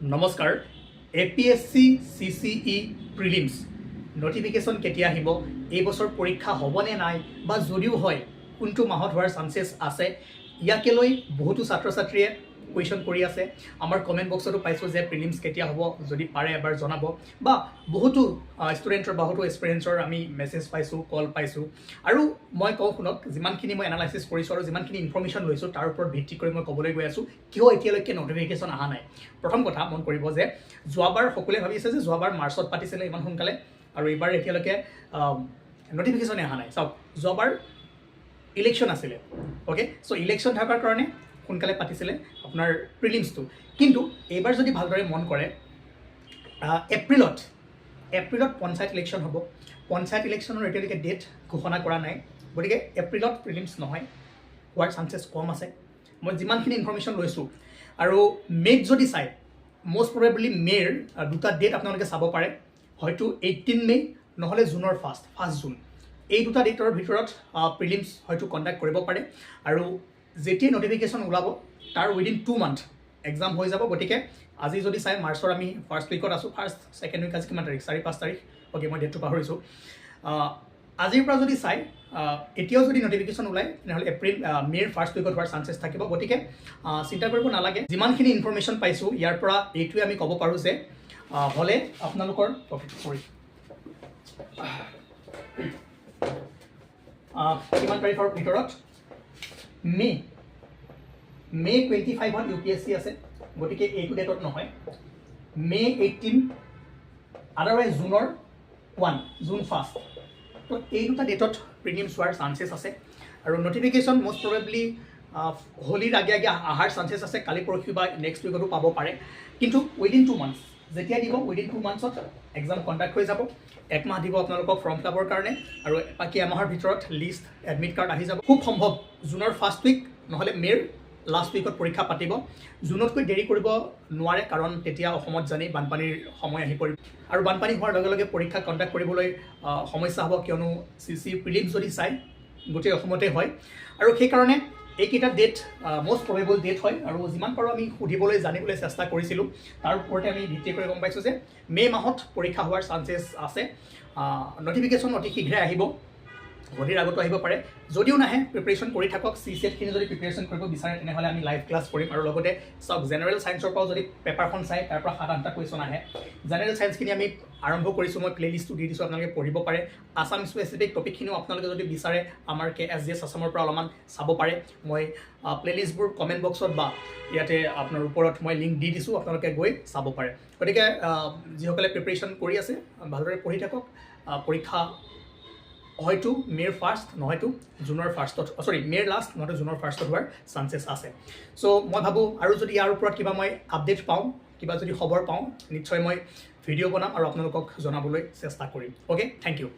নমস্কাৰ A P S C C C E prelims notification কেতিয়া আহিব এই বছৰ পৰীক্ষা হ'বনে নাই বা যদিও হয় কোনটো মাহত হোৱাৰ চান্সেছ আছে ইয়াকে লৈ বহুতো ছাত্ৰ ছাত্ৰীয়ে কুৱেশ্যন কৰি আছে। আমাৰ কমেণ্ট বক্সতো পাইছোঁ যে প্ৰিলিমছ কেতিয়া হ'ব, যদি পাৰে এবাৰ জনাব। বা বহুতো ষ্টুডেণ্টৰ বহুতো এক্সপিৰিয়েঞ্চৰ আমি মেছেজ পাইছোঁ কল পাইছোঁ। আৰু মই কওঁ শুনক, যিমানখিনি মই এনালাইচিছ কৰিছোঁ আৰু যিমানখিনি ইনফৰ্মেশ্যন লৈছোঁ, তাৰ ওপৰত ভিত্তি কৰি মই ক'বলৈ গৈ আছোঁ, কিয় এতিয়ালৈকে নটিফিকেশ্যন অহা নাই? প্ৰথম কথা মন কৰিব যে, যোৱাবাৰ সকলোৱে ভাবি আছে যে যোৱাবাৰ মাৰ্চত পাতিছিলে ইমান সোনকালে, আৰু এইবাৰ এতিয়ালৈকে নটিফিকেশ্যনে অহা নাই। চাওক, যোৱাবাৰ ইলেকশ্যন আছিলে অ'কে চ' ইলেকশ্যন থকাৰ কাৰণে সোনকালে পাতিছিলে আপোনাৰ প্ৰিলিমছটো কিন্তু এইবাৰ যদি ভালদৰে মন কৰে এপ্ৰিলত এপ্ৰিলত পঞ্চায়ত ইলেকশ্যন হ'ব। পঞ্চায়ত ইলেকশ্যনৰ এতিয়ালৈকে ডেট ঘোষণা কৰা নাই। গতিকে এপ্ৰিলত প্ৰিলিমছ নহয়, হোৱাৰ চান্সেছ কম আছে। মই যিমানখিনি ইনফৰ্মেশ্যন লৈছোঁ, আৰু মে'ত যদি চায় মষ্ট প্ৰবেবলি মে'ৰ দুটা ডেট আপোনালোকে চাব পাৰে। হয়তো এইটিন মে' নহ'লে জুনৰ ফাৰ্ষ্ট ফাৰ্ষ্ট জুন এই দুটা ডেটৰ ভিতৰত প্ৰিলিমছ হয়তো কণ্ডাক্ট কৰিব পাৰে। আৰু যেতিয়াই নটিফিকেশ্যন ওলাব, তাৰ উইদিন টু মান্থ এক্সাম হৈ যাব। গতিকে আজি যদি চাই, মাৰ্চৰ আমি ফাৰ্ষ্ট উইকত আছোঁ ফাৰ্ষ্ট ছেকেণ্ড উইক আজি কিমান তাৰিখ? চাৰি, পাঁচ তাৰিখ। অ'কে মই ডেটটো পাহৰিছোঁ। আজিৰ পৰা যদি চাই এতিয়াও যদি নটিফিকেশ্যন ওলায়, তেনেহ'লে এপ্ৰিল মে'ৰ ফাৰ্ষ্ট উইকত হোৱাৰ চান্সেছ থাকিব। গতিকে চিন্তা কৰিব নালাগে। যিমানখিনি ইনফৰ্মেশ্যন পাইছোঁ, ইয়াৰ পৰা এইটোৱে আমি ক'ব পাৰোঁ যে হ'লে আপোনালোকৰ চৰি কিমান তাৰিখৰ ভিতৰত? মে' মে' টুৱেণ্টি ফাইভত ইউ পি এছ চি আছে, গতিকে এইটো ডেটত নহয়। মে' এইটিন আদাৰৱাইজ জুনৰ ওৱান জুন ফাৰ্ষ্ট তো এই দুটা ডেটত প্ৰিমিয়াম চোৱাৰ চান্সেছ আছে। আৰু নটিফিকেশ্যন মষ্ট প্ৰবেবলি হোলীৰ আগে আগে অহাৰ চান্সেছ আছে। কালি পৰহি বা নেক্সট উইকতো পাব পাৰে। কিন্তু উইদিন টু মান্থছ যেতিয়া দিব উইদিন টু মান্থছত এক্সাম কণ্ডাক্ট হৈ যাব। একমাহ দিব আপোনালোকক ফৰ্ম ফিলাপৰ কাৰণে আৰু বাকী এমাহৰ ভিতৰত লিষ্ট এডমিট কাৰ্ড আহি যাব। খুব সম্ভৱ জুনৰ ফাৰ্ষ্ট উইক নহ'লে মে'ৰ লাষ্ট উইকত পৰীক্ষা পাতিব। জুনতকৈ দেৰি কৰিব নোৱাৰে কাৰণ তেতিয়া অসমত জানেই বানপানীৰ সময় আহি পৰিব। আৰু বানপানী হোৱাৰ লগে লগে পৰীক্ষা কণ্ডাক্ট কৰিবলৈ সমস্যা হ'ব কিয়নো চি চি প্ৰিলিমছ যদি চাই গোটেই অসমতে হয়। আৰু সেইকাৰণে এইকেইটা ডেট মষ্ট প্ৰবেবল ডেট হয়। আৰু যিমান পাৰোঁ আমি সুধিবলৈ, জানিবলৈ চেষ্টা কৰিছিলোঁ, তাৰ ওপৰতে আমি ভিত্তি কৰি গম পাইছোঁ যে মে' মাহত পৰীক্ষা হোৱাৰ চান্সেছ আছে। নটিফিকেশ্যন অতি শীঘ্ৰে আহিব। হোলীৰ আগতো আহিব পাৰে। যদিও নাহে প্ৰিপেৰেশ্যন কৰি থাকক চি ছেটখিনি যদি প্ৰিপেৰেশ্যন কৰিব বিচাৰে, তেনেহ'লে আমি লাইভ ক্লাছ কৰিম। আৰু লগতে চাওক জেনেৰেল ছায়েন্সৰ পৰাও যদি পেপাৰখন চাই, তাৰ পৰা সাত আঠটা কুৱেশ্যন আহে। জেনেৰেল ছায়েন্সখিনি আমি আৰম্ভ কৰিছোঁ, মই প্লে লিষ্টটো দি দিছোঁ, আপোনালোকে পঢ়িব পাৰে। আছাম স্পেচিফিক টপিকখিনিও আপোনালোকে যদি বিচাৰে, আমাৰ কে এছ জি এছ আছামৰ পৰা অলপমান চাব পাৰে। মই প্লে লিষ্টবোৰ কমেণ্ট বক্সত বা ইয়াতে আপোনাৰ ওপৰত মই লিংক দি দিছোঁ, আপোনালোকে গৈ চাব পাৰে। গতিকে যিসকলে প্ৰিপেৰেশ্যন কৰি আছে, ভালদৰে পঢ়ি থাকক। পৰীক্ষা হয়তো মে'ৰ ফাৰ্ষ্ট নহয়তো জুনৰ ফাৰ্ষ্টত চৰি মে'ৰ লাষ্ট নহয়তো জুনৰ ফাৰ্ষ্টত হোৱাৰ চান্সেছ আছে। চ' মই ভাবোঁ আৰু যদি ইয়াৰ ওপৰত কিবা মই আপডেট পাওঁ, কিবা যদি খবৰ পাওঁ, নিশ্চয় মই ভিডিঅ' বনাম আৰু আপোনালোকক জনাবলৈ চেষ্টা কৰিম। Okay thank you